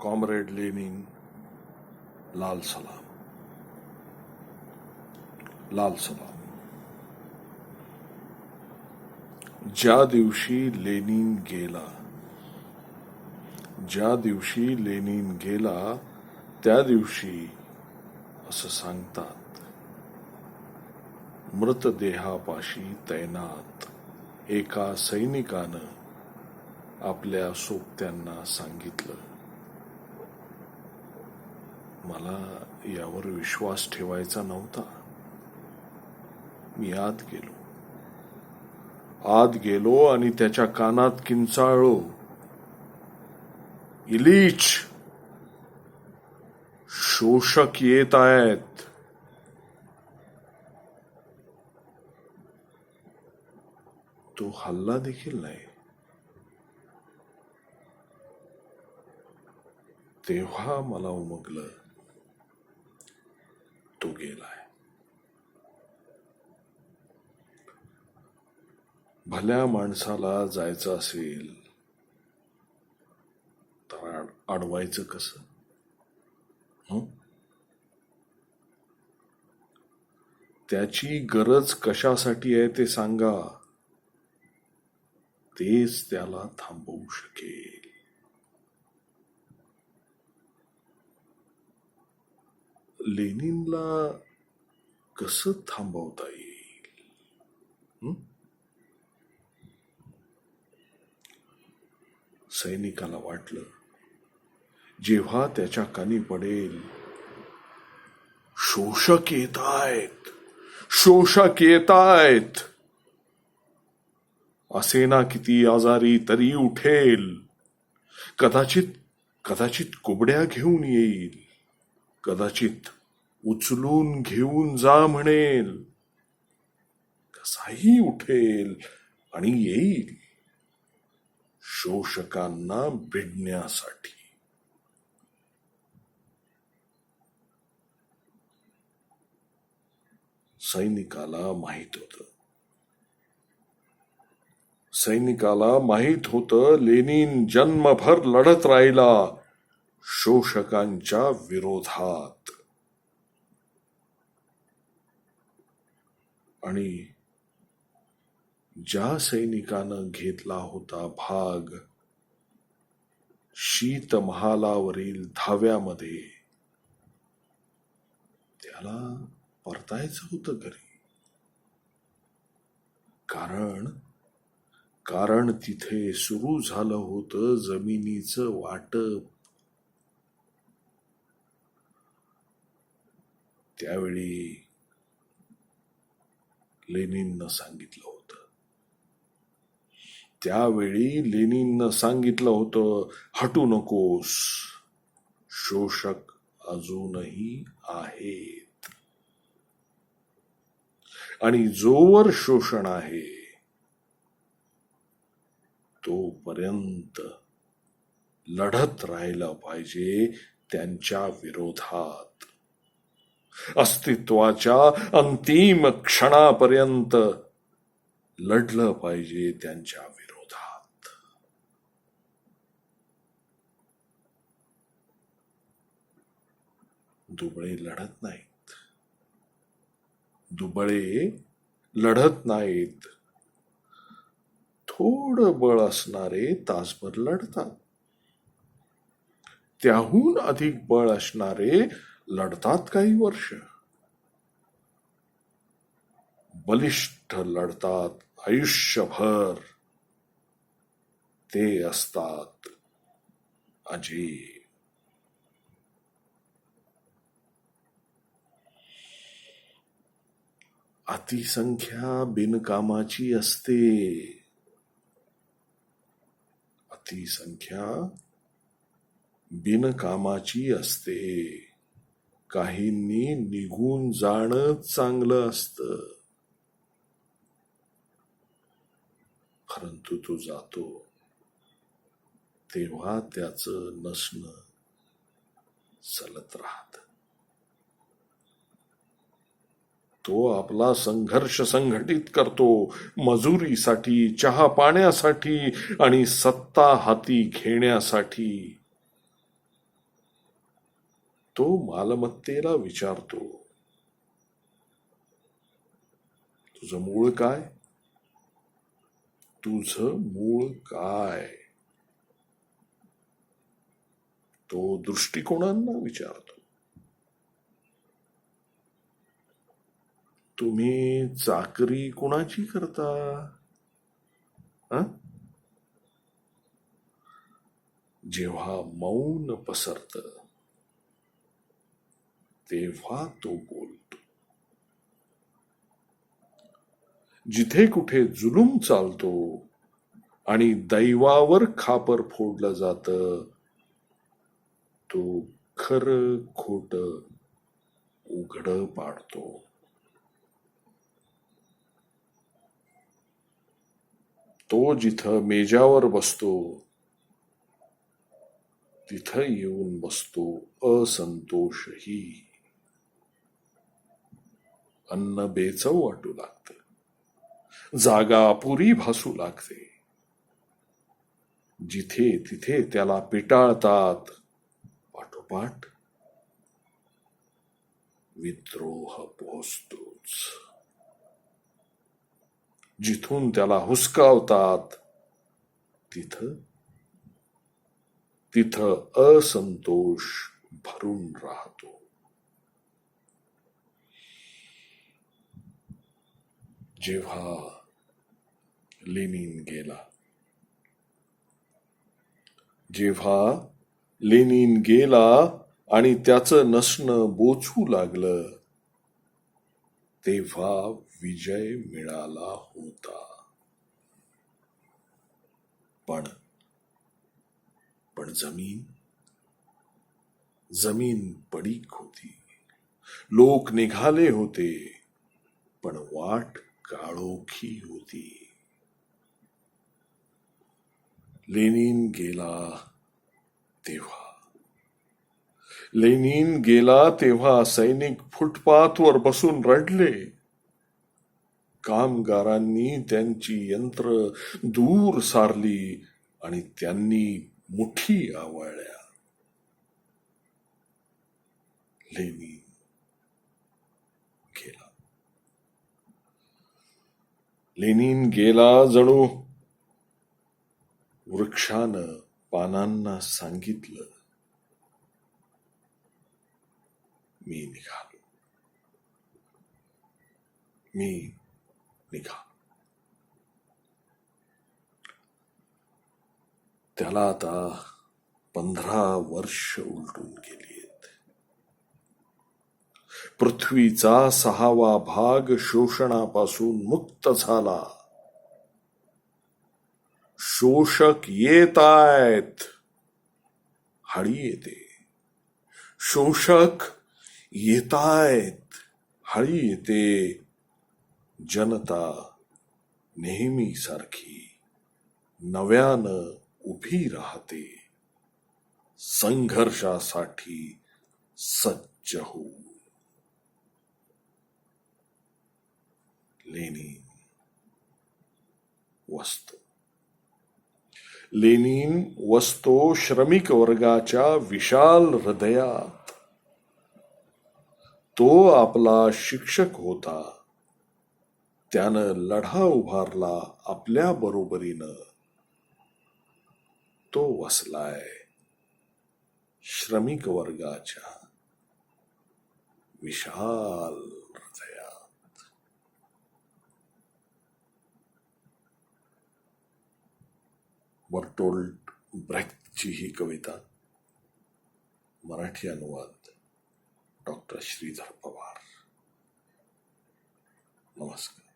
Comrade Lenin लाल सलाम लाल सलाम ज्या दिवशी लेनिन गेला ज्या दिवशी लेनिन गेला त्या दिवशी असं सांगतात मृतदेहापाशी तैनात एका सैनिकानं आपल्या सोबत्यांना सांगितलं. मला यावर विश्वास ठेवायचा नव्हता. मी आत गेलो. आत गेलो आणि त्याच्या कानात किंचाळलो. इलीच! शोषक येत आहेत. तो हल्ला देखील नाही. तेव्हा मला उमगलं तो गेलाय भल्या माणसाला जायचं असेल तर अडवायचं कसं? त्याची गरज कशासाठी आहे ते सांगा. तेच त्याला थांबवू शकेल. लेनिनला कसं थांबवता येईल? सैनिकाला वाटलं जेव्हा त्याच्या कानी पडेल शोषक येत आहेत शोषक येत आहेत असे ना किती आजारी तरी उठेल. कदाचित कदाचित कुबड्या घेऊन येईल. कदाचित उचलून घेऊन जा म्हणेल. कसाही उठेल आणि येईल. शोषकांना भिडण्यासाठी. सैनिकाला माहीत होत. सैनिकाला माहीत होतं लेनिन जन्मभर लढत राहिला शोषकांच्या विरोधात. आणि ज्या सैनिकानं घेतला होता भाग शीतमहालावरील धाव्यामध्ये. त्याला परतायचं होतं घरी. कारण कारण तिथे सुरू झालं होतं जमिनीचं वाटप. त्यावेळी लेनिननं सांगितलं होतं. त्यावेळी लेनिननं सांगितलं होतं हटू नकोस. शोषक अजूनही आहेत. आणि जोवर शोषण आहे तोपर्यंत लढत राहिलं पाहिजे त्यांच्या विरोधात. अस्तित्वाच्या अंतिम क्षणापर्यंत लढलं पाहिजे त्यांच्या विरोधात दुबळे लढत नाहीत. दुबळे लढत नाहीत. थोड बळ असणारे तासभर लढतात. त्याहून अधिक बळ असणारे लढतात काही वर्ष. बलिष्ठ लढतात आयुष्यभर. ते असतात अजीब अतिसंख्या बिनकामाची असते. अतिसंख्या बिनकामाची असते. काहींनी निघून जाणं चांगलं असतं. परंतु तो जातो. तेव्हा त्याचं नसणं चलत राहत. तो आपला संघर्ष संघटित करतो. मजुरीसाठी चहा पाण्यासाठी आणि सत्ता हाती घेण्यासाठी. तो मालमत्तेला विचारतो. तुझं मूळ काय? तुझं मूळ काय? तो दृष्टिकोनांना विचारतो. तुम्ही चाकरी कुणाची करता? जेव्हा मौन पसरत तेव्हा तो बोलतो. जिथे कुठे जुलूम चालतो आणि दैवावर खापर फोडलं जात तो खर खोट उघड पाडतो. तो जिथं मेजावर बसतो तिथं येऊन बसतो असंतोषही. अन्न बेचव वाटू लागत. जागा अपुरी भासू लागते. जिथे तिथे त्याला पिटाळतात पाठोपाठ विद्रोह पोहोचतोच. जिथून त्याला हुसकावतात. तिथं तिथं असंतोष भरून राहतो. जेव्हा लेनिन गेला जेव्हा लेनिन गेला आणि त्याचं नसणं बोचू लागलं तेव्हा विजय मिळाला होता. पण पण जमीन जमीन पडीक होती. लोक निघाले होते पण वाट काळोखी होती. लेनिन गेला तेव्हा. लेनिन गेला तेव्हा सैनिक फुटपाथवर बसून रडले. कामगारांनी त्यांची यंत्र दूर सारली आणि त्यांनी मुठी आवळल्या. लेनिन गेला. लेनीन गेला जणू. वृक्षानं पानांना सांगितलं. मी निघालो. मी निघा. त्याला आता पंधरा वर्ष उलटून गेलीत पृथ्वीचा सहावा भाग शोषणापासून मुक्त झाला. शोषक येत आहेत हळी येते. शोषक येतायत. हळी येते. जनता नेहमी सारखी नव्यानं उभी राहते. संघर्षासाठी सज्ज होऊ लेनिन वस्तो. लेनिन वस्तो श्रमिक वर्गाच्या विशाल हृदयात. तो आपला शिक्षक होता. त्यानं लढा उभारला आपल्या बरोबरीनं. तो वसलाय श्रमिक वर्गाच्या विशाल हृदयात. बर्टोल्ट ब्रेक्टची ही कविता मराठी अनुवाद डॉक्टर श्रीधर पवार. नमस्कार.